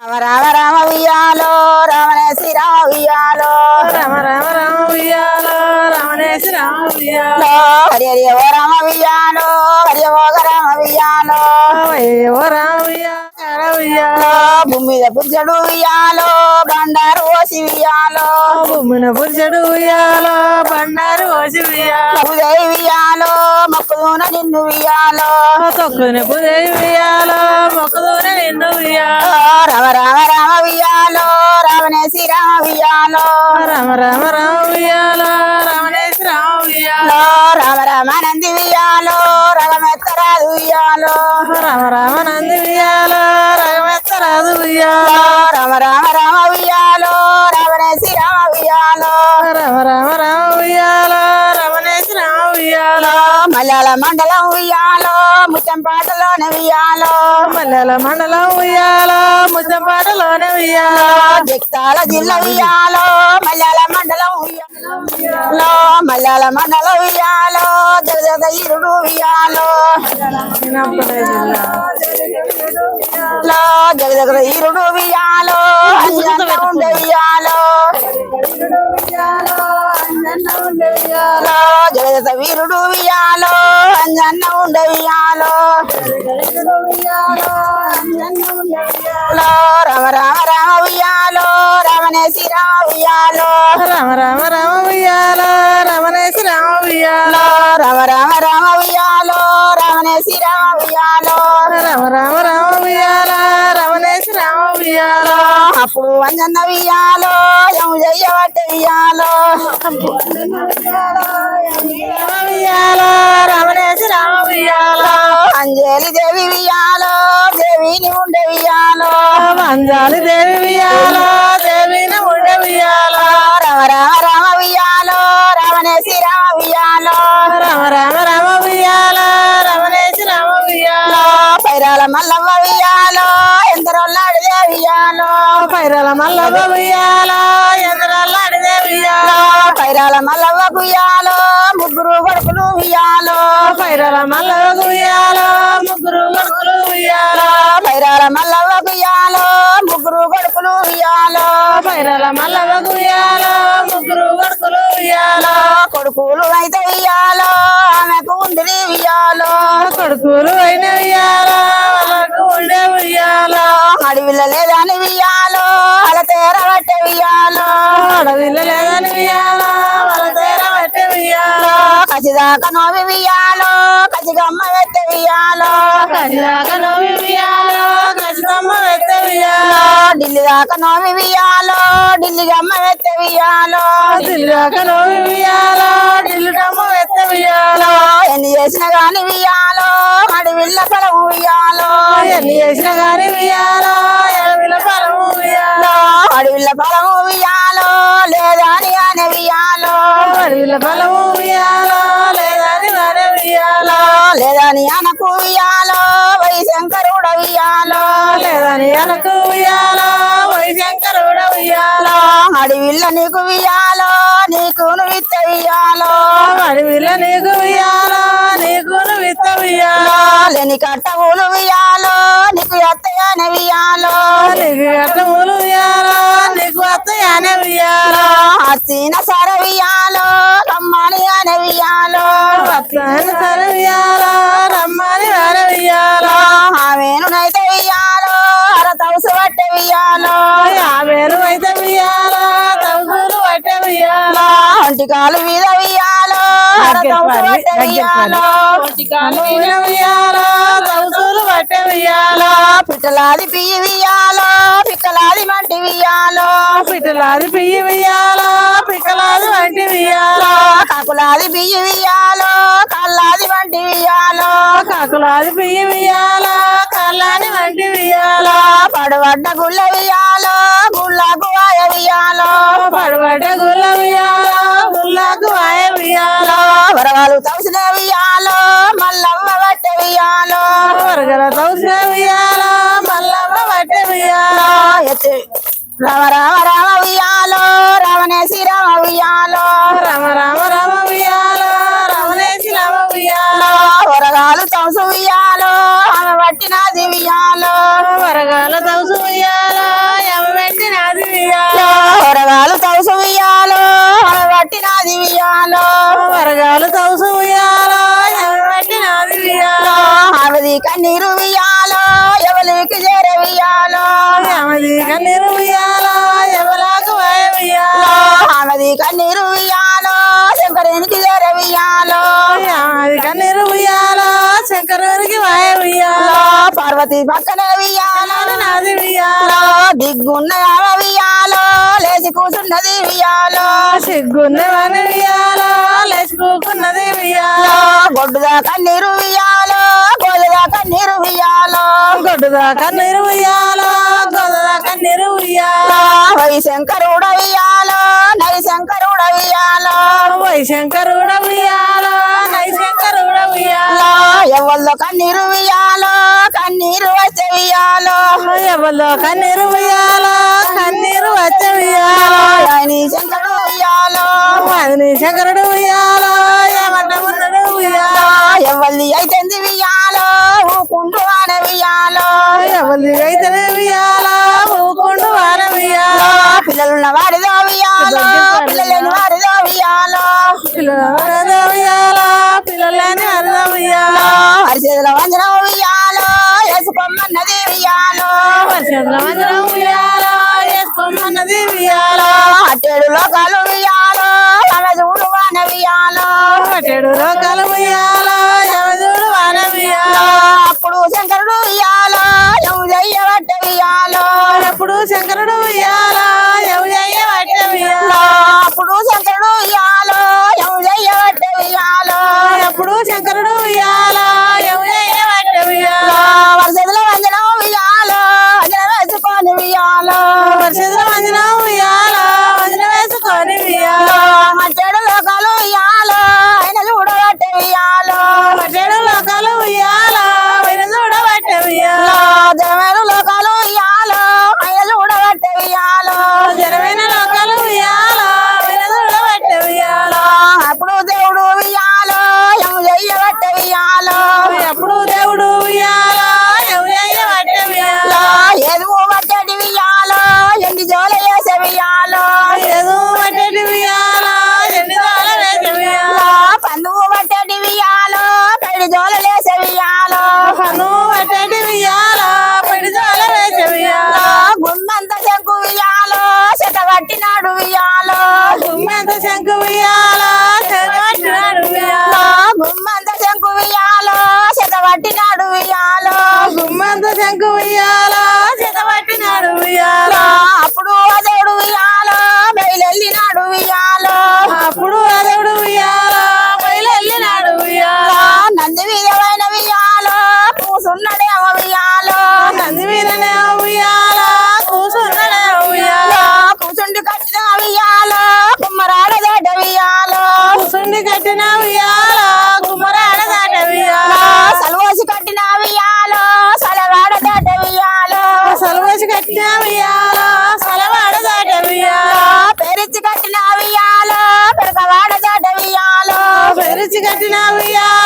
రామ రామ రామ ఉయ్యాలో రామనేసి రామ ఉయ్యాలో. రామ రామ రామ ఉయ్యాలో రమణేశ్ రామ ఉయ్యాలో. హరి హరి ఓ రామ ఉయ్యాలో హరి ఓ రామ ఉయ్యాలో. ఓ రామ ఉయ్యాలో ఉయ్యాలో. లో భూమి మీద పురుషుడు ఉయ్యాలో బండారు ఓసి ఉయ్యాలో. బొమ్మిన పురుషుడు ఉయ్యాలో బండారు ఓసి ఉయ్యాలో ఉదయ ఉయ్యాలో మొక్కుదూన నిన్ను ఉయ్యాలో. తొక్కుని పుదే ఉయ్యాలో రామ రామ నంది ఉయ్యాలో రగమెత్తరాదు ఉయ్యాలో రామ రామ నంది ఉయ్యాలో రగమెత్త రాదు రామ రామ రామ ఉయ్యాలో రమణేశి రామ ఉయ్యాలో రామ రామ రామ ఉయ్యాలో రమణేశి రామ ఉయ్యాలో మలయాళ మండలం ఉయ్యాలో ముత్యం పాటలోనే ఉయ్యాలో. మల్లెల మండలం ఉయ్యాలో ఉయ్యాలో. జగిత్యాల జిల్లా ఉయ్యాలో మలయాళ మండలం ఉయ్యాలో. మలయాళ మండలం ఉయ్యాలో జగజగ ఇరుడు ఉయ్యాలో. జగజగ ఇరుడు ఉయ్యాలో ఉండే ఉయ్యాలో. జగజగ వీరుడు ఉయ్యాలో అంజన్న ఉండే ఉయ్యాలో. లో రామ రామ రామ ఉయ్యాలో రామనేసి రామ ఉయ్యాలో. రామ రామ రామ ఉయ్యాలో రమణేశ్ రామ ఉయ్యాలో. లో రామ రామ రామ ఉయ్యాలో రామనేసి రామ ఉయ్యాలో. రామ రామ రామ ఉయ్యాలో రమణేశ్ రామ ఉయ్యాలో. అంజన్న ఉయ్యాలో యము చెయ్యబట్టే ఉయ్యాలో ఉయ్యాలో రమణేశ్ రామ ఉయ్యాలో అంజలి దేవి ఉయ్యాలో దేవిని ఉండే ఉయ్యాలో వంజాలి దేవి ఉయ్యాలో దేవిని ఉండే ఉయ్యాలో రామ రామ రామ ఉయ్యాలో రామనేసి రామ ఉయ్యాలో రామ రామ రామ ఉయ్యాలో రమణేశ్ రామ ఉయ్యాలో పైరాల ఎందరొల్లాడిదే ఉయ్యాలో పైరల మల్లవ్వ ఉయ్యాలో ఎదురల్లాడిదే ఉయ్యాలో పైరాల మల్లవ్వ ఉయ్యాలో ముగ్గురు కొడుకులు ఉయ్యాలో పైరాల మల్లవ్వ ఉయ్యాలో ముగ్గురు కొడుకులు ఉయ్యాలో పైరాల మల్లవ్వ ఉయ్యాలో ముగ్గురు కొడుకులు ఉయ్యాలో పైరాల మల్లవ్వ ఉయ్యాలో ముగ్గురు కొడుకులు ఉయ్యాలో కొడుకులు అయితే ఉయ్యాలో ఆమెకు ఉండిరి ఉయ్యాలో. కొడుకులు అయిన ఉయ్యాలో. అడవిలో లేదని ఉయ్యాలో అల తేరబట్టే ఉయ్యాలో అడవిలో లేదని ఉయ్యాలో వాళ్ళ తీర పట్టి ఉయ్యాలో కసిదాకా నోవి ఉయ్యాలో కసిగమ్మ పెట్టే ఉయ్యాలో కసిదాకా నవ్వి ఉయ్యాలో కసిదమ్మ వెత్త ఉయ్యాలో ఢిల్లీ దాకా నోవి ఉయ్యాలో ఢిల్లీ గమ్మ పెట్టే ఉయ్యాలో దిల్లుదాకా నవ్వి ఉయ్యాలో ఢిల్లుటమ్మ వెత్త ఉయ్యాలో ఎన్ని చేసిన గాని ఉయ్యాలో అడవిల్ల పొలం ఉయ్యాలో ఎన్ని చేసిన గాని ఉయ్యాలో అడవిల ఇయ్యాలా ఉయ్యాలో లేదని వారే ఇయ్యాలా లేదని అనకు ఇయ్యాలా వై శంకరుడ ఇయ్యాలా లేదని అనకు ఇయ్యాలా వై శంకరుడ ఇయ్యాలా అడవిల్ల నీకు ఇయ్యాలా నీకు విత్త ఇయ్యాలా అడవిల్ల నీకు ఇయ్యాలా నీకు విత్త ఇయ్యాలా లేని కట్టవులు ఇయ్యాలో నీకు ఎత్తగానే ఉయ్యాలో నీకు కట్టవులు ఇయ్యాలా నీకు అత్తయ్యనే ఉయ్యాలో అసీన సర రమ్మని పట్టే యాభేలు అయితే తౌసులు పట్టే ఒంటికాలు మీద పట్టే తౌసులు పట్టే పిట్టలాది పియ్యి ఉయ్యాలో పిక్కలాది మంటి ఉయ్యాలో పిట్టలాది పియ్యి ఉయ్యాలో పిక్కలాది వంటి ఉయ్యాలో కాకులాది బియ్యి కల్లాది వంటి ఉయ్యాలో కాకులాది పియ్యి ఉయ్యాలో కళ్ళాని వంటి ఉయ్యాలో పడబడ్డ గుళ్ళ ఉయ్యాలో గుళ్ళకు వాయ ఉయ్యాలో పడబడ్డ గుల్ల ఉయ్యాలో గుళ్ళకు వాయ ఉయ్యాలో వరగాలు తవసిన ఉయ్యాలో మల్లమ్మ బట్ట ఉయ్యాలో వరగల తౌసిన ఉయ్యాలో మల్లమ్మ పట్టే ఉయ్యాలో ఎత్తి రామ రామ రామ ఉయ్యాలో రామనేసి రామ ఉయ్యాలో రామ రామ రామ కరగాలు తౌసు ఉయ్యాలో కన్నీరు ఉయ్యాలో. పార్వతి పక్కనే వియాలో దిగ్గున్న వియాలో లేచి కూర్చున్నది వియాలో సిగ్గున్నవని ఉయ్యాలో లేచుకోకున్నది ఉయ్యాలో గొడ్డుదా కన్నీరు వియాలో గోలుదా కన్నీరు వియాలో గొడ్డుదా కన్నీరు ఉయ్యాలో గొదదా కన్నీరు ఉయ్యాలో వై శంకరుడ వియాలో నై శంకరుడ వియాలో వై శంకరుడ ఉయ్యాలో నై శంకరుడ ఉయ్యాలో ఎవరిలో కన్నీరు వియాలో కన్నీరు వచ్చే వియాలో ఎవరిలో కన్నీరు ఉయ్యాలో కన్నీరు వచ్చే ఉయ్యాలో నీ శంకరుడు వియాలో మదిని శంకరుడు ఉయ్యాలో ఏమంట ఉన్నడు ఉయ్యాలో ఎవరిది అయితే వియాలో ఊకుంటూ ఆన వియాలో ఎవరి అయితేనే ఉయ్యాలో ఊకుండు వాన ఉయ్యాలో పిల్లలున్న వారిదో వియాలో పిల్లలేని వారిదో వియాలో. పిల్లలు ఉయ్యాలో పిల్లలని వేసుకోమన్నది వియాలో వర్షంలో మందిరం ఉయ్యాలో వేసుకోమన్నది ఉయ్యాలో అట్టేడు లోకాలు వాన వియాలో పట్టెడు రోగాలు ఉయ్యాలో వాన ఉయ్యాలో. అప్పుడు శంకరుడు శంకరుడు ఉయ్యాలో ఉయ్యాలో. అప్పుడు వియాలో పను పట్టెడు ఉయ్యాలో పడి దాల ఉయ్యాలో గుమ్మంత శంకు వియాలో చెట పట్టినాడు గుమ్మెంత శంకు ఉయ్యాలో కట్టిన ఉయ్యాల సలవాడ దాట ఉయ్యాల పెరిచి కట్టిన ఉయ్యాల పెరగవాడ పెరిచి కట్టిన ఉయ్యాల